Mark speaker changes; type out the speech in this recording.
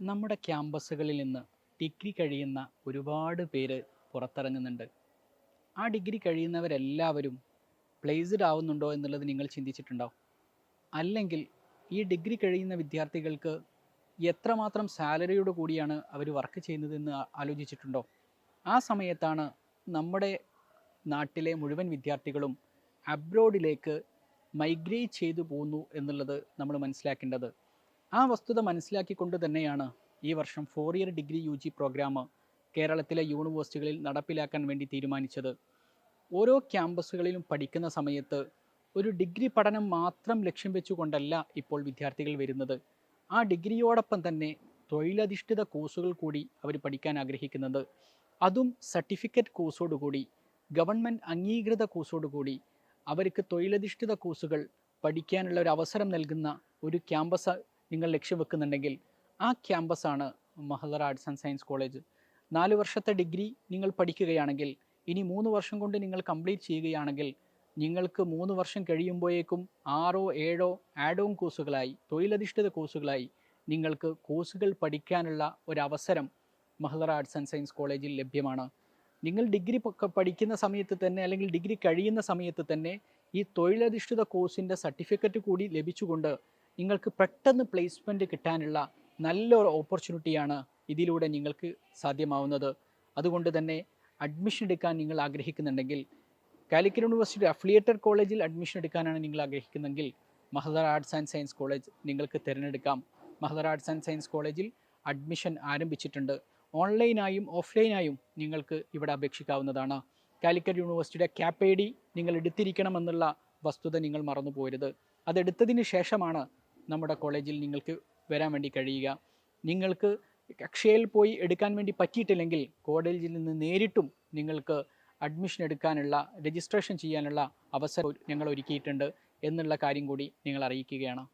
Speaker 1: നമ്മുടെ ക്യാമ്പസുകളിൽ നിന്ന് ഡിഗ്രി കഴിയുന്ന ഒരുപാട് പേര് പുറത്തിറങ്ങുന്നുണ്ട്. ആ ഡിഗ്രി കഴിയുന്നവരെല്ലാവരും പ്ലേസ്ഡ് ആവുന്നുണ്ടോ എന്നുള്ളത് നിങ്ങൾ ചിന്തിച്ചിട്ടുണ്ടോ? അല്ലെങ്കിൽ ഈ ഡിഗ്രി കഴിയുന്ന വിദ്യാർത്ഥികൾക്ക് എത്രമാത്രം സാലറിയോട് കൂടിയാണ് അവർ വർക്ക് ചെയ്യുന്നതെന്ന് ആലോചിച്ചിട്ടുണ്ടോ? ആ സമയത്താണ് നമ്മുടെ നാട്ടിലെ മുഴുവൻ വിദ്യാർത്ഥികളും അബ്രോഡിലേക്ക് മൈഗ്രേറ്റ് ചെയ്തു പോകുന്നു എന്നുള്ളത് നമ്മൾ മനസ്സിലാക്കേണ്ടത്. ആ വസ്തുത മനസ്സിലാക്കിക്കൊണ്ട് തന്നെയാണ് ഈ വർഷം four year degree U G program കേരളത്തിലെ യൂണിവേഴ്സിറ്റികളിൽ നടപ്പിലാക്കാൻ വേണ്ടി തീരുമാനിച്ചത്. ഓരോ ക്യാമ്പസുകളിലും പഠിക്കുന്ന സമയത്ത് ഒരു ഡിഗ്രി പഠനം മാത്രം ലക്ഷ്യം വെച്ചുകൊണ്ടല്ല ഇപ്പോൾ വിദ്യാർത്ഥികൾ വരുന്നത്. ആ ഡിഗ്രിയോടൊപ്പം തന്നെ തൊഴിലധിഷ്ഠിത കോഴ്സുകൾ കൂടി അവർ പഠിക്കാൻ ആഗ്രഹിക്കുന്നത്. അതും സർട്ടിഫിക്കറ്റ് കോഴ്സോടുകൂടി ഗവൺമെന്റ് അംഗീകൃത കോഴ്സോടുകൂടി അവർക്ക് തൊഴിലധിഷ്ഠിത കോഴ്സുകൾ പഠിക്കാനുള്ള ഒരു അവസരം നൽകുന്ന ഒരു ക്യാമ്പസ് നിങ്ങൾ ലക്ഷ്യം വെക്കുന്നുണ്ടെങ്കിൽ ആ ക്യാമ്പസാണ് Mahdar arts and science college നാല് വർഷത്തെ ഡിഗ്രി നിങ്ങൾ പഠിക്കുകയാണെങ്കിൽ ഇനി മൂന്ന് വർഷം കൊണ്ട് നിങ്ങൾ കംപ്ലീറ്റ് ചെയ്യുകയാണെങ്കിൽ നിങ്ങൾക്ക് മൂന്ന് വർഷം കഴിയുമ്പോഴേക്കും ആറോ ഏഴോ ആഡ് ഓൺ കോഴ്സുകളായി തൊഴിലധിഷ്ഠിത കോഴ്സുകളായി നിങ്ങൾക്ക് കോഴ്സുകൾ പഠിക്കാനുള്ള ഒരവസരം മഹദർ ആർട്സ് ആൻഡ് സയൻസ് കോളേജിൽ ലഭ്യമാണ്. നിങ്ങൾ ഡിഗ്രി പഠിക്കുന്ന സമയത്ത് തന്നെ അല്ലെങ്കിൽ ഡിഗ്രി കഴിയുന്ന സമയത്ത് തന്നെ ഈ തൊഴിലധിഷ്ഠിത കോഴ്സിന്റെ സർട്ടിഫിക്കറ്റ് കൂടി ലഭിച്ചുകൊണ്ട് നിങ്ങൾക്ക് പെട്ടെന്ന് പ്ലേസ്മെന്റ് കിട്ടാനുള്ള നല്ലൊരു ഓപ്പർച്യൂണിറ്റിയാണ് ഇതിലൂടെ നിങ്ങൾക്ക് സാധ്യമാവുന്നത്. അതുകൊണ്ട് തന്നെ അഡ്മിഷൻ എടുക്കാൻ നിങ്ങൾ ആഗ്രഹിക്കുന്നുണ്ടെങ്കിൽ കാലിക്കറ്റ് യൂണിവേഴ്സിറ്റി അഫിലിയേറ്റഡ് കോളേജിൽ അഡ്മിഷൻ എടുക്കാനാണ് നിങ്ങൾ ആഗ്രഹിക്കുന്നതെങ്കിൽ Mahdar arts and science college നിങ്ങൾക്ക് തിരഞ്ഞെടുക്കാം. മഹദർ ആർട്സ് ആൻഡ് സയൻസ് കോളേജിൽ അഡ്മിഷൻ ആരംഭിച്ചിട്ടുണ്ട്. ഓൺലൈനായും ഓഫ്ലൈനായും നിങ്ങൾക്ക് ഇവിടെ അപേക്ഷിക്കാവുന്നതാണ്. കാലിക്കറ്റ് യൂണിവേഴ്സിറ്റിയുടെ ക്യാപ് ഐ ഡി നിങ്ങൾ എടുത്തിരിക്കണമെന്നുള്ള വസ്തുത നിങ്ങൾ മറന്നു പോരുത് അതെടുത്തതിന് ശേഷമാണ് നമ്മുടെ കോളേജിൽ നിങ്ങൾക്ക് വരാൻ വേണ്ടി കഴിയുക. നിങ്ങൾക്ക് അക്ഷയയിൽ പോയി എടുക്കാൻ വേണ്ടി പറ്റിയിട്ടില്ലെങ്കിൽ കോളേജിൽ നിന്ന് നേരിട്ടും നിങ്ങൾക്ക് അഡ്മിഷൻ എടുക്കാനുള്ള രജിസ്ട്രേഷൻ ചെയ്യാനുള്ള അവസരം ഞങ്ങൾ ഒരുക്കിയിട്ടുണ്ട്. എന്നുള്ള കാര്യം കൂടി നിങ്ങൾ അറിയിക്കുകയാണ്.